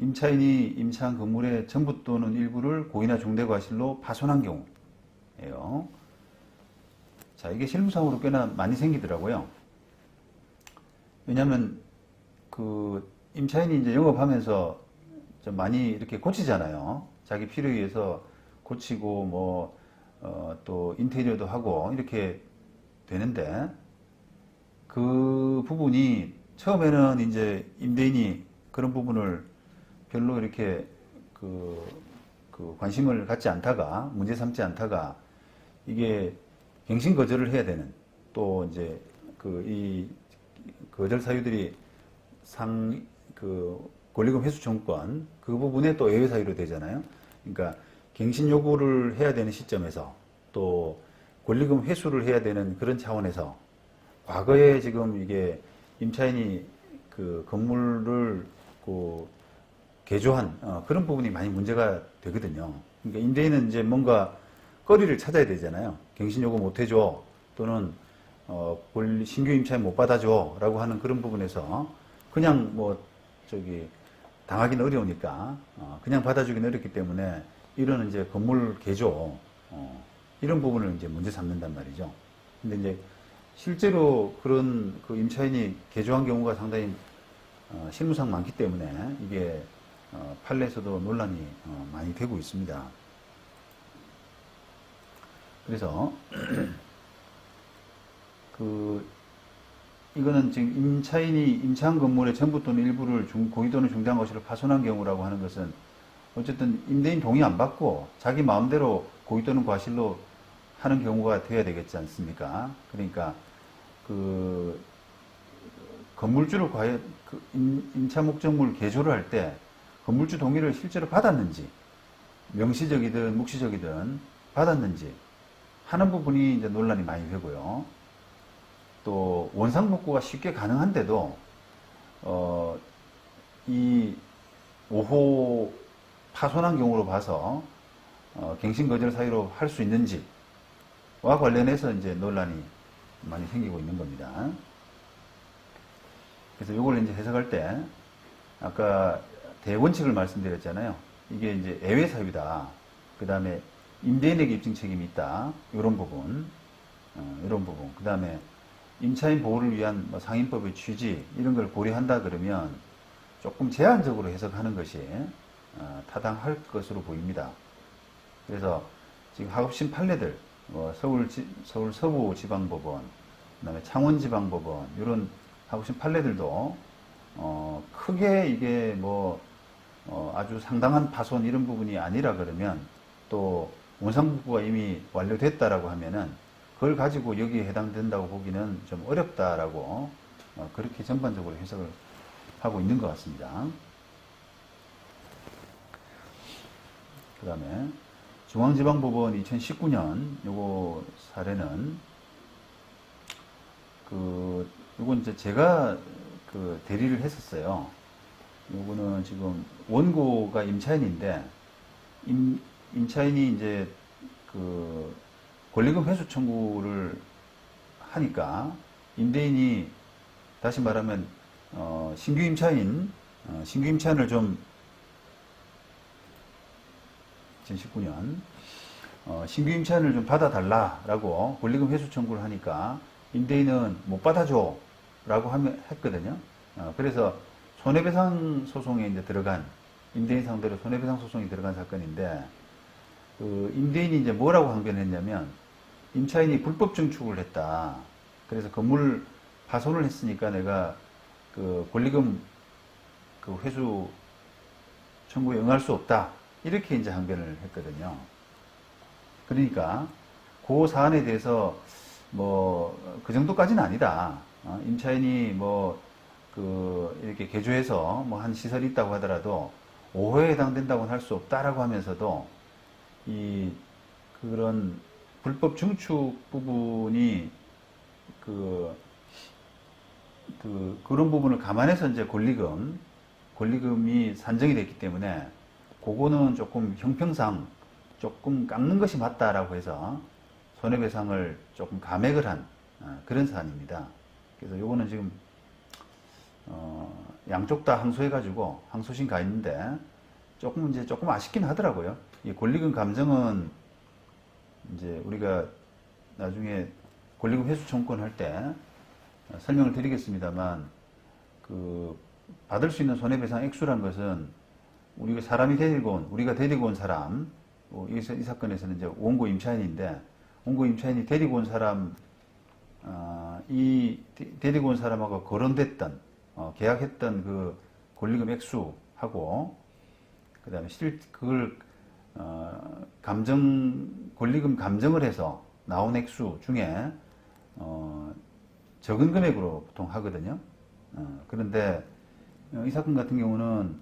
임차인이 임차한 건물의 전부 또는 일부를 고의나 중대과실로 파손한 경우예요. 자, 이게 실무상으로 꽤나 많이 생기더라고요. 왜냐하면 그 임차인이 이제 영업하면서 좀 많이 이렇게 고치잖아요. 자기 필요에 의해서 고치고 뭐 어, 또 인테리어도 하고 이렇게 되는데 그 부분이 처음에는 이제 임대인이 그런 부분을 별로 이렇게 그, 그 관심을 갖지 않다가 문제 삼지 않다가 이게 갱신 거절을 해야 되는 또 이제 그 이 거절 사유들이 상 그 권리금 회수 청구권 그 부분에 또 예외 사유로 되잖아요. 그러니까 갱신 요구를 해야 되는 시점에서 또 권리금 회수를 해야 되는 그런 차원에서 과거에 지금 이게 임차인이 그 건물을 그 개조한 어, 그런 부분이 많이 문제가 되거든요. 그러니까 임대인은 이제 뭔가 거리를 찾아야 되잖아요. 갱신 요구 못 해줘 또는 어, 권- 신규 임차인 못 받아줘라고 하는 그런 부분에서 그냥 뭐 저기 당하기는 어려우니까 어, 그냥 받아주기는 어렵기 때문에 이런 이제 건물 개조 어, 이런 부분을 이제 문제 삼는단 말이죠. 근데 이제 실제로 그런 그 임차인이 개조한 경우가 상당히 어, 실무상 많기 때문에 이게 어, 판례에서도 논란이 어, 많이 되고 있습니다. 그래서 그 이거는 지금 임차인이 임차한 건물의 전부 또는 일부를 중, 고의 또는 중대한 것으로 파손한 경우라고 하는 것은 어쨌든 임대인 동의 안 받고 자기 마음대로 고의 또는 과실로 하는 경우가 돼야 되겠지 않습니까? 그러니까 그 건물주를 과연 그 임, 임차 목적물 개조를 할때 건물주 동의를 실제로 받았는지 명시적이든 묵시적이든 받았는지 하는 부분이 이제 논란이 많이 되고요. 또 원상복구가 쉽게 가능한데도 어, 이 5호 파손한 경우로 봐서 어, 갱신 거절 사유로 할 수 있는지와 관련해서 이제 논란이 많이 생기고 있는 겁니다. 그래서 이걸 이제 해석할 때 아까 대원칙을 말씀드렸잖아요. 이게 이제 애외 사유다. 그 다음에 임대인에게 입증 책임이 있다. 이런 부분, 어, 이런 부분. 그 다음에 임차인 보호를 위한 뭐 상인법의 취지 이런 걸 고려한다 그러면 조금 제한적으로 해석하는 것이 어, 타당할 것으로 보입니다. 그래서 지금 하급심 판례들, 뭐 서울 지- 서울 서부 지방법원, 그다음에 창원 지방법원 이런 하급심 판례들도 어, 크게 이게 뭐 어, 아주 상당한 파손 이런 부분이 아니라 그러면 또 원상복구가 이미 완료됐다라고 하면은 그걸 가지고 여기에 해당된다고 보기는 좀 어렵다라고 어, 그렇게 전반적으로 해석을 하고 있는 것 같습니다. 그 다음에 중앙지방법원 2019년 요거 사례는 그 요건 이제 제가 그 대리를 했었어요. 요거는 지금 원고가 임차인인데 임, 임차인이 이제 그 권리금 회수 청구를 하니까 임대인이 다시 말하면 어, 신규 임차인 어, 신규 임차인을 좀 2019년 어, 신규 임차인을 좀 받아달라라고 권리금 회수 청구를 하니까 임대인은 못 받아줘 라고 하면 했거든요. 어, 그래서 손해배상 소송에 이제 들어간 임대인 상대로 손해배상 소송이 들어간 사건인데 그 임대인이 이제 뭐라고 항변했냐면 임차인이 불법 증축을 했다. 그래서 건물 파손을 했으니까 내가 그 권리금 그 회수 청구에 응할 수 없다. 이렇게 이제 항변을 했거든요. 그러니까 그 사안에 대해서 뭐 그 정도까지는 아니다. 어, 임차인이 뭐 그 이렇게 개조해서 뭐 한 시설이 있다고 하더라도 오호에 해당된다고는 할 수 없다라고 하면서도 이 그런 불법 증축 부분이 그, 그 그런 부분을 감안해서 이제 권리금 권리금이 산정이 됐기 때문에 그거는 조금 형평상 조금 깎는 것이 맞다라고 해서 손해배상을 조금 감액을 한 어, 그런 사안입니다. 그래서 요거는 지금 어, 양쪽 다 항소해가지고 항소심 가 있는데 조금 이제 조금 아쉽긴 하더라고요. 이 권리금 감정은 이제 우리가 나중에 권리금 회수 청구권 할 때 설명을 드리겠습니다만 그 받을 수 있는 손해배상 액수란 것은 우리가 사람이 데리고 온 우리가 데리고 온 사람 뭐 이, 사- 이 사건에서는 이제 원고 임차인인데 원고 임차인이 데리고 온 사람 아, 이 데- 데리고 온 사람하고 거론됐던 어, 계약했던 그 권리금 액수하고 그 다음에 실 그걸 어, 감정 권리금 감정을 해서 나온 액수 중에 어, 적은 금액으로 보통 하거든요. 어, 그런데 어, 이 사건 같은 경우는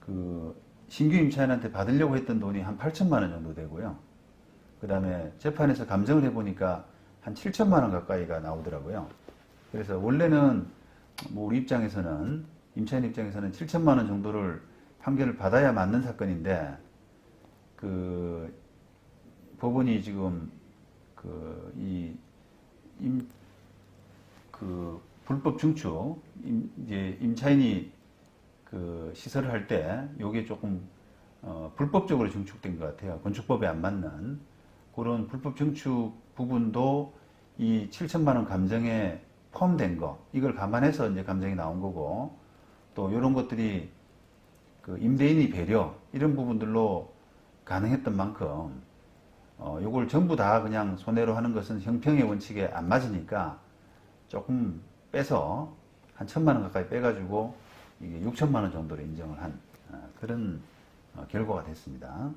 그 신규 임차인한테 받으려고 했던 돈이 한 8천만 원 정도 되고요. 그 다음에 재판에서 감정을 해보니까 한 7천만 원 가까이가 나오더라고요. 그래서 원래는 뭐 우리 입장에서는 임차인 입장에서는 7천만 원 정도를 판결을 받아야 맞는 사건인데 그 법원이 지금 그이임그 불법 증축 임, 이제 임차인이 그 시설을 할 때 요게 조금 어, 불법적으로 증축된 것 같아요. 건축법에 안 맞는 그런 불법 증축 부분도 이 7천만 원 감정에 포함된 거 이걸 감안해서 이제 감정이 나온 거고 또 이런 것들이 그 임대인이 배려 이런 부분들로 가능했던 만큼 어, 요걸 전부 다 그냥 손해로 하는 것은 형평의 원칙에 안 맞으니까 조금 빼서 한 천만 원 가까이 빼가지고 이게 6천만 원 정도로 인정을 한 어, 그런 어, 결과가 됐습니다.